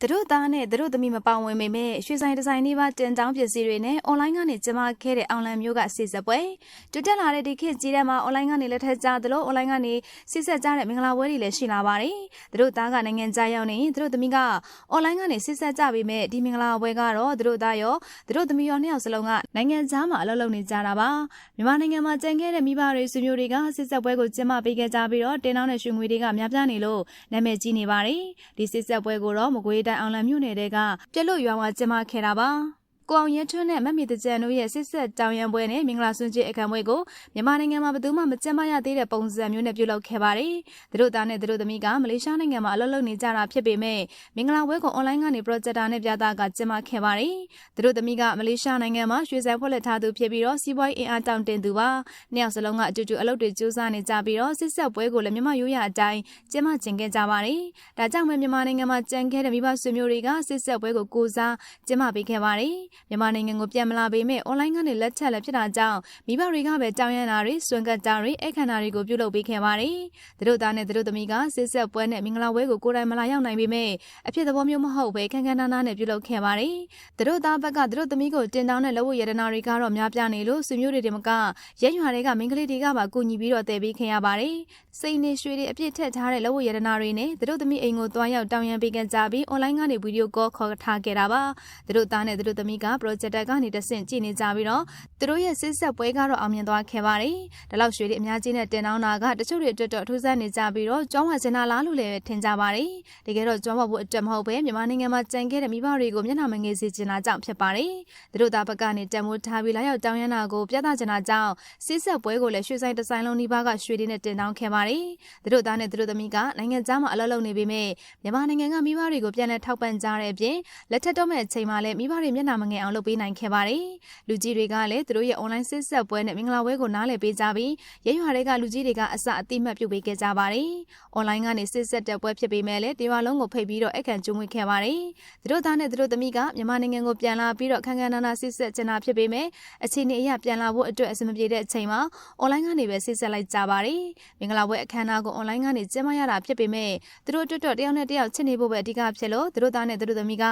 သူတို့သားနဲ့သူတို့သမီးမပေါဝင်ပေမဲ့ရွှေဆိုင်ဒီဇိုင်းလေးပါတင်တောင်းပစ္စည်းတွေနဲ့အွန်လိုင်းကနေကျမခဲ့တဲ့အောင်လန်မျိုးကစီစပွဲတွတက်လာတဲ့ဒီခေတ်ကြီးထဲမှာအွန်လိုင်းကနေလက်ထက်ကြသလိုအွန်လိုင်းကနေစီဆက်ကြတဲ့မင်္ဂလာပွဲတွေလည်းရှိလာပါတယ်သူတို့သားကနိုင်ငံခြားရောက်နေရင်သူတို့သမီးကအွန်လိုင်းကနေစီဆက်ကြပေမဲ့ဒီမင်္ဂလာပွဲကတော့သူတို့သားရောသူတို့သမီးရောနှစ်ယောက်စလုံးကနိုင်ငံခြားမှာအလုပ်လုပ်နေကြတာပါမြန်မာနိုင်ငံမှာကြံခဲ့တဲ့မိဘတွေဆွေမျိုးတွေကစီဆက်ပွဲကိုကျင်းပပေးခဲ့ကြပြီးတော့တင်တောင်းတဲ့ရွှေငွေတွေကများပြားနေလို့နာမည်ကြီးနေပါတယ်ဒီစီဆက်ပွဲကိုတော့မကွေးတိုင်းအောင်လန်မြို့နယ်တဲကပြက်လို့ရွာမှာကျင်းပခဲ့တာပါ ကိုအောင်ရဲထွန်းနဲ့မက်မီတကြံတို့ရဲ့စစ်ဆက်တောင်ရန်ပွဲနဲ့မင်္ဂလာဆွန်ကြီးအခမ်းပွဲကိုမြန်မာနိုင်ငံမှာဘယ်သူမှမကျင်းပရသေးတဲ့ပုံစံမျိုးနဲ့ပြုလုပ်ခဲ့ပါတယ်။သူတို့သားနဲ့သူတို့သမီးကမလေးရှားနိုင်ငံမှာအလုပ်လုပ်နေကြတာဖြစ်ပေမဲ့မင်္ဂလာပွဲကိုအွန်လိုင်းကနေ projector နဲ့ပြသကကျင်းပခဲ့ပါတယ်။သူတို့သမီးကမလေးရှားနိုင်ငံမှာရွှေဆိုင်ဖွက်လက်ထားသူဖြစ်ပြီးတော့စီးပွားရေးအင်အားတောင့်တင်သူပါ။နှစ်ယောက်စလုံးကအတူတူအလုပ်တွေကြိုးစားနေကြပြီးတော့စစ်ဆက်ပွဲကိုလည်းမြန်မာရိုးရာအတိုင်းကျင်းပကျင်ခဲ့ကြပါတယ်။ဒါကြောင့်ပဲမြန်မာနိုင်ငံမှာကြံခဲ့တဲ့မိဘဆွေမျိုးတွေကစစ်ဆက်ပွဲကိုကိုစားကျင်းပပေးခဲ့ပါတယ်။မြန်မာနိုင်ငံကိုပြန်မလာပေမဲ့အွန်လိုင်းကနေလက်ချက်လည်းဖြစ်တာကြောင့်မိဘတွေကပဲကြောင်းရမ်းတာတွေစွန့်ကပ်တာတွေအခမ်းအနားတွေကိုပြုလုပ်ပေးခဲ့ပါတယ်။သူတို့သားနဲ့သူတို့သမီးကစစ်ဆက်ပွဲနဲ့မင်္ဂလာပွဲကိုကိုယ်တိုင်မလာရောက်နိုင်ပေမဲ့အဖြစ်သဘောမျိုးမဟုတ်ပဲခန်းခန်းနားနားနဲ့ပြုလုပ်ခဲ့ပါတယ်။သူတို့သားဘက်ကသူတို့သမီးကိုတင်တောင်းတဲ့လက်ဝတ်ရတနာတွေကတော့များပြားနေလို့ဆွေမျိုးတွေတမကရဲရွာတွေကမင်္ဂလိတွေကပါကူညီပြီးတော့တည်ပေးခင်ရပါတယ်။စိတ်နေရွှေတွေအပြည့်ထက်ထားတဲ့လက်ဝတ်ရတနာတွေနဲ့သူတို့သမီးအိမ်ကိုတွားရောက်တောင်းရန်ပေးခဲ့ကြပြီးအွန်လိုင်းကနေဗီဒီယိုကောခေါ်ထားခဲ့တာပါ။သူတို့သားနဲ့သူတို့သမီးက project ကနေတဆင့်ကြည့်နေကြပြီးတော့သူတို့ရဲ့စစ်ဆက်ပွဲကတော့အောင်မြင်သွားခဲ့ပါတယ်။ဒါလောက်ရွှေတွေအများကြီးနဲ့တင်တောင်းတာကတချို့တွေအတွက်တော့ထူးဆန်းနေကြပြီးတော့ကျောင်းဝစင်နာလားလို့လည်းထင်ကြပါတယ်။တကယ်တော့ကျောင်းဝဖို့အတွက်မဟုတ်ပဲမြန်မာနိုင်ငံမှာကြံခဲ့တဲ့မိဘတွေကိုမျက်နှာမငယ်စေချင်တာကြောင့်ဖြစ်ပါတယ်။သူတို့သားဘက်ကနေတံမိုးထားပြီးလာရောက်တောင်းရမ်းတာကိုပြသချင်တာကြောင့်စစ်ဆက်ပွဲကိုလည်းရွှေဆိုင်ဒီဇိုင်းလုံးဒီပါကရွှေတွေနဲ့တင်တောင်းခဲ့ပါတယ်။သူတို့သားနဲ့သူတို့သမီးကနိုင်ငံခြားမှာအလုပ်လုပ်နေပေမဲ့မြန်မာနိုင်ငံကမိဘတွေကိုပြန်လည်ထောက်ပံ့ကြတဲ့အပြင်လက်ထက်တော့မဲ့အချိန်မှာလည်းမိဘတွေမျက်နှာမငယ်အောင်လုပ်ပေးနိုင်ခဲ့ပါတယ်။လူကြီးတွေကလည်းသူတို့ရဲ့ online စစ်ဆက်ပွဲနဲ့မင်္ဂလာပွဲကိုနားလည်ပေးကြပြီးရဲရွာတွေကလူကြီးတွေကအစအတိမတ်ပြုပေးခဲ့ကြပါတယ်။ online ကနေစစ်ဆက်တဲ့ပွဲဖြစ်ပေမဲ့လည်းတရွာလုံးကိုဖိတ်ပြီးတော့အခန့်ကျုံးဝင်ခဲ့ပါတယ်။သူတို့သားနဲ့သူတို့သမီးကမြန်မာနိုင်ငံကိုပြန်လာပြီးတော့ခန်းခန်းနာနာစစ်ဆက်ကျင်တာဖြစ်ပေမဲ့အခြေအနေအရပြန်လာဖို့အတွက်အဆင်မပြေတဲ့အချိန်မှာ online ကနေပဲစစ်ဆက်လိုက်ကြပါတယ်။မင်္ဂလာပွဲအခမ်းအနားကို online ကနေကျင်းပရတာဖြစ်ပေမဲ့သူတို့အတွက်တော့တယောက်နဲ့တယောက်ချစ်နေဖို့ပဲအဓိကဖြစ်လို့သူတို့သားနဲ့သူတို့သမီးက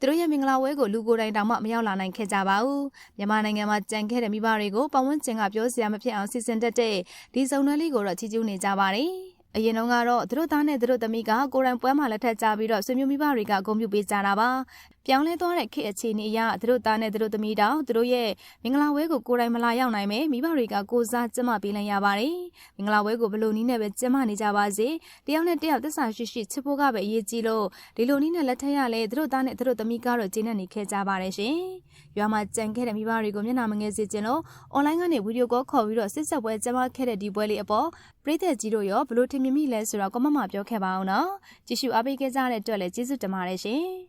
သူတို့ရဲ့မင်္ဂလာပွဲကိုလူကိုယ်တိုင်တောင်မှမရောက်လာနိုင်ခဲ့ကြပါဘူး။မြန်မာနိုင်ငံမှာကြံခဲ့တဲ့မိဘတွေကိုပတ်ဝန်းကျင်ကပြောစရာမဖြစ်အောင်စီစဉ်တတ်တဲ့ဒီစုံနှလေးကိုတော့ချီးကျူးနေကြပါတယ်။အရင်တုန်းကတော့သူတို့သားနဲ့သူတို့သမီးကကိုရန်ပွဲမှာလက်ထပ်ကြပြီးတော့ဆွေမျိုးမိဘတွေကဂုဏ်ပြုပေးကြတာပါ။ ပြောင်းလဲသွားတဲ့ခေတ်အခြေအနေအရသူတို့သားနဲ့သူတို့သမီးတောင်သူတို့ရဲ့မင်္ဂလာပွဲကိုကိုယ်တိုင်မလာရောက်နိုင်ပဲမိဘတွေကကိုစားကျမပေးလိုက်ရပါတယ်။မင်္ဂလာပွဲကိုဘယ်လိုနည်းနဲ့ပဲကျမနေကြပါစေ။တယောက်နဲ့တယောက်သစ္စာရှိရှိချစ်ဖို့ကပဲအရေးကြီးလို့ဒီလိုနည်းနဲ့လက်ထပ်ရလဲသူတို့သားနဲ့သူတို့သမီးကတော့ကျင်းနေခဲ့ကြပါတယ်ရှင်။ရွာမှာကြံခဲ့တဲ့မိဘတွေကိုမျက်နှာမငယ်စေချင်လို့အွန်လိုင်းကနေဗီဒီယိုကောခေါ်ပြီးတော့စစ်ဆက်ပွဲကျမခဲ့တဲ့ဒီပွဲလေးအပေါ်ပြည်သက်ကြီးတို့ရောဘလို့ထင်မြင်မိလဲဆိုတော့ကမ္မမပြောခဲ့ပါအောင်နော်ကြည့်ရှုအားပေးခဲ့ကြတဲ့အတွက်လည်းကျေးဇူးတင်ပါတယ်ရှင်